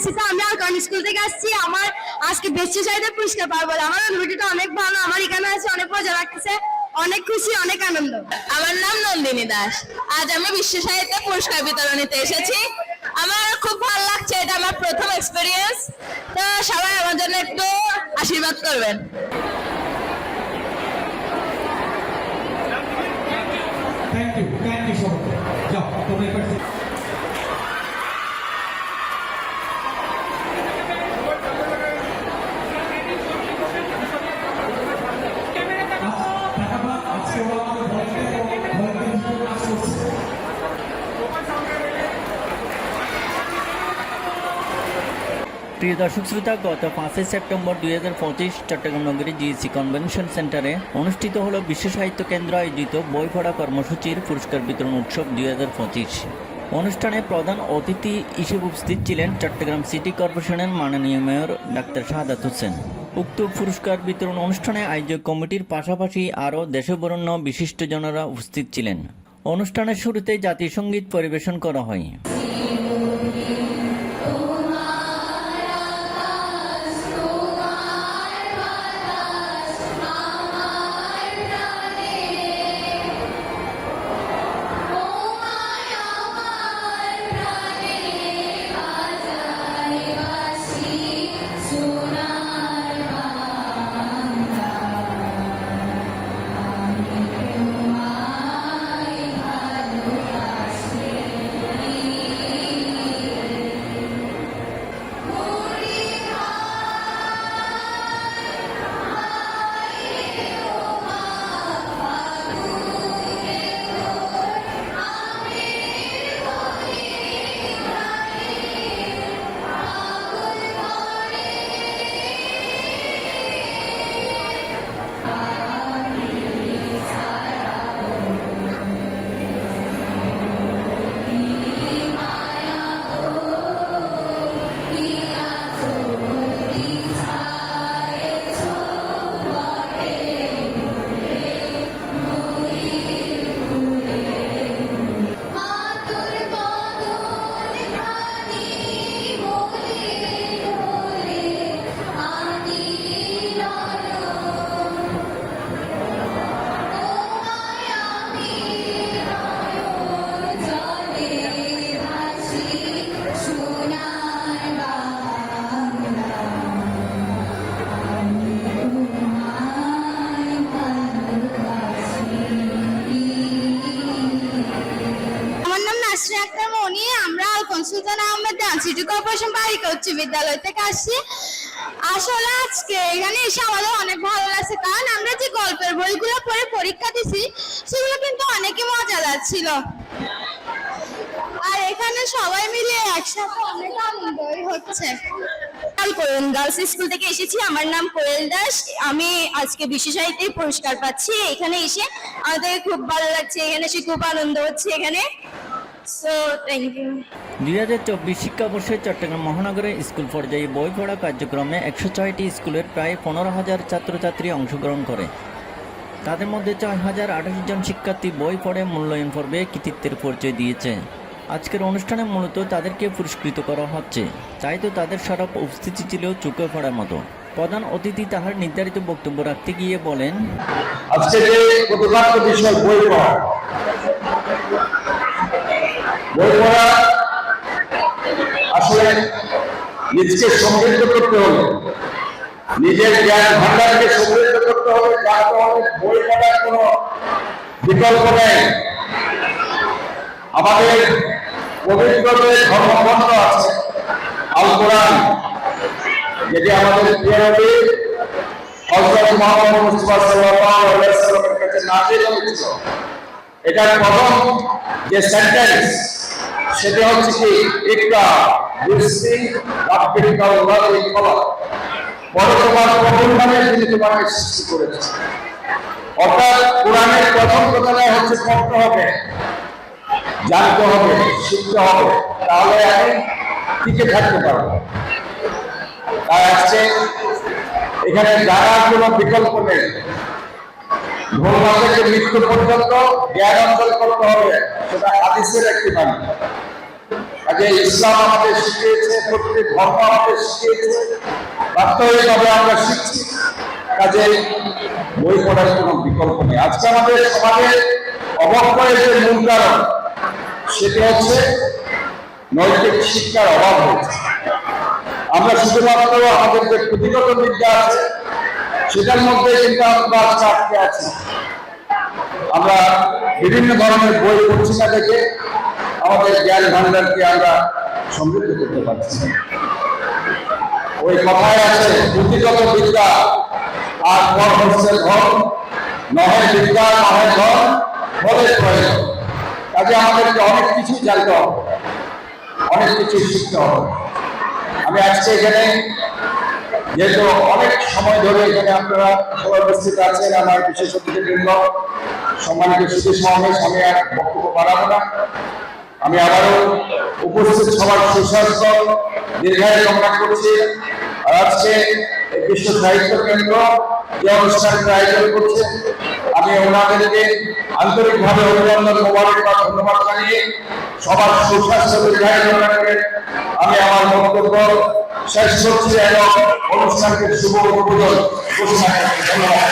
আসতেছি তো আমি আলকান স্কুল থেকে আসছি। আমার আজকে বেশি চাহিদা পুরস্কার পাবো আমার অনুভূতিটা অনেক ভালো আমার এখানে আছে অনেক মজা লাগতেছে অনেক খুশি অনেক আনন্দ। আমার নাম নন্দিনী দাস। আজ আমি বিশ্ব সাহিত্য পুরস্কার বিতরণীতে এসেছি। আমার খুব ভালো লাগছে এটা আমার প্রথম এক্সপিরিয়েন্স তো সবাই আমার জন্য একটু আশীর্বাদ করবেন। থ্যাংক ইউ থ্যাংক ইউ সবাইকে। যাও তোমরা প্রিয় দর্শক শ্রোতা, গত পাঁচই সেপ্টেম্বর দুই হাজার পঁচিশ চট্টগ্রাম নগরী জিএসি কনভেনশন সেন্টারে অনুষ্ঠিত হল বিশ্ব সাহিত্য কেন্দ্র আয়োজিত বই পড়া কর্মসূচির পুরস্কার বিতরণ উৎসব দুই হাজার পঁচিশ। অনুষ্ঠানে প্রধান অতিথি হিসেবে উপস্থিত ছিলেন চট্টগ্রাম সিটি কর্পোরেশনের মাননীয় মেয়র ডাক্তার শাহাদাত হোসেন। উক্ত পুরস্কার বিতরণ অনুষ্ঠানে আয়োজক কমিটির পাশাপাশি আরও দেশবরণ্য বিশিষ্টজনেরা উপস্থিত ছিলেন। অনুষ্ঠানের শুরুতে জাতীয় সংগীত পরিবেশন করা হয়। নাম আক্তার মনি, আমরা সুলতান আহমেদ সিটি কর্পোরেশন বালিকা উচ্চ বিদ্যালয় থেকে আসছি। আসলে আজকে এখানে এসে আমাদের অনেক ভালো লাগছে, কারণ আমরা যে গল্পের বইগুলো পড়ে পরীক্ষা দিছি, সেগুলো কিন্তু অনেকই মজাদার ছিল আর এখানে সবাই মিলে একসাথে অনেক আনন্দই হচ্ছে। কোয়েল গার্লস স্কুল থেকে এসেছি, আমার নাম কোয়েল দাস। আমি আজকে বিশ্ব সাহিত্যে পুরস্কার পাচ্ছি। এখানে এসে আমাদের খুব ভালো লাগছে, এখানে এসে খুব আনন্দ হচ্ছে এখানে। সো থ্যাংক ইউ দুই হাজার চব্বিশ শিক্ষাবর্ষে চট্টগ্রাম মহানগরে স্কুল পর্যায়ে বই পড়া কার্যক্রমে একশো ছয়টি স্কুলের প্রায় পনেরো হাজার ছাত্রছাত্রী অংশগ্রহণ করে। তাদের মধ্যে ছয় হাজার আঠাশ জন শিক্ষার্থী বই পড়ে মূল্যায়ন পর্বে কৃতিত্বের পরিচয় দিয়েছে। আজকের অনুষ্ঠানে মূলত তাদেরকে পুরস্কৃত করা হচ্ছে। তাই তো তাদের সরব উপস্থিতি ছিল চোখে পড়ার মতো। প্রধান অতিথি তাহার নির্ধারিত বক্তব্য রাখতে গিয়ে বলেন আজকে যে বই পড়া বই আসলে নিজকে সমৃদ্ধ করতে হবে নিজের জ্ঞান ভান্ডারকে সমৃদ্ধ করতে হবে যার কারণে বই পড়ার কোনো বিকল্প নেই। আমাদের পবিত্র যে ধর্মগ্রন্থ আছে আল যেটি আমাদের প্রিয় নবী হযরত মুহাম্মদ মুস্তাফা সাল্লাল্লাহু আলাইহি ওয়াসাল্লামের কাছে নাযিল হয়েছিল। এটার প্রথম যে সেন্টেন্স সেটা হচ্ছে কি? ইকরা বিসমি রাব্বিকা আল্লাহি খলাক বড় তোমার প্রভুর নামে যিনি তোমাকে সৃষ্টি করেছেন অর্থাৎ কোরআনের প্রথম কথাটা হচ্ছে পড়তে হবে, জানতে হবে, শিখতে হবে। তাহলে আমি টিকে থাকতে পারব। তাই আজকে এখানে জানার কোনো বিকল্প নেই ভোরমা থেকে মৃত্যু পর্যন্ত জ্ঞান অর্জন করতে হবে, সেটা হাদিসের একটি বাণী। কাজে ইসলাম আমাদের শিখিয়েছে, প্রত্যেক ধর্ম আমাদের শিখিয়েছে বাস্তবিকভাবে আমরা শিখছি। কাজে বই পড়ার কোনো বিকল্প নেই। আজকে আমাদের সমাজে অবক্ষয়ের যে মূল কারণ সেটি হচ্ছে নৈতিক শিক্ষার অভাব হয়েছে। আমরা শুধুমাত্র আমাদের যে পুঁথিগত বিদ্যা আছে, সেটার মধ্যে কিন্তু আমরা আটকে আছি। আমরা বিভিন্ন ধরনের বই পড়ছি না দেখে আমাদের জ্ঞান ভান্ডারকে আমরা সমৃদ্ধ করতে পারছি। ওই কথায় আছে পুঁথিগত বিদ্যা আর পর হচ্ছে ধন নহে বিদ্যা নহে ধন ফলের প্রয়োজন। কাজে আমাদেরকে অনেক কিছু জানতে হবে, অনেক কিছু শিখতে হবে। আমি আজকে এখানে, যেহেতু অনেক সময় ধরে এখানে আপনারা সবাই উপস্থিত আছেন, আমার বিশেষ অতিথিবৃন্দ সম্মানিত সুধী সমাবেশ, আমি আর বক্তব্য বাড়াবো না। আমি আবারও উপস্থিত সবার সুস্বাস্থ্য, দীর্ঘায়ু কামনা করছি। আর আজকে বিশ্ব সাহিত্য কেন্দ্র যে অনুষ্ঠানটা আয়োজন করছে, আমি ওনাদেরকে আন্তরিকভাবে অভিনন্দন মোবারকবাদ ধন্যবাদ জানিয়ে সবার সুস্বাস্থ্য, দীর্ঘায়ু কামনা করে আমি আমার বক্তব্য শেষ করছি। এবং অনুষ্ঠানকে শুভ উদ্বোধন ধন্যবাদ।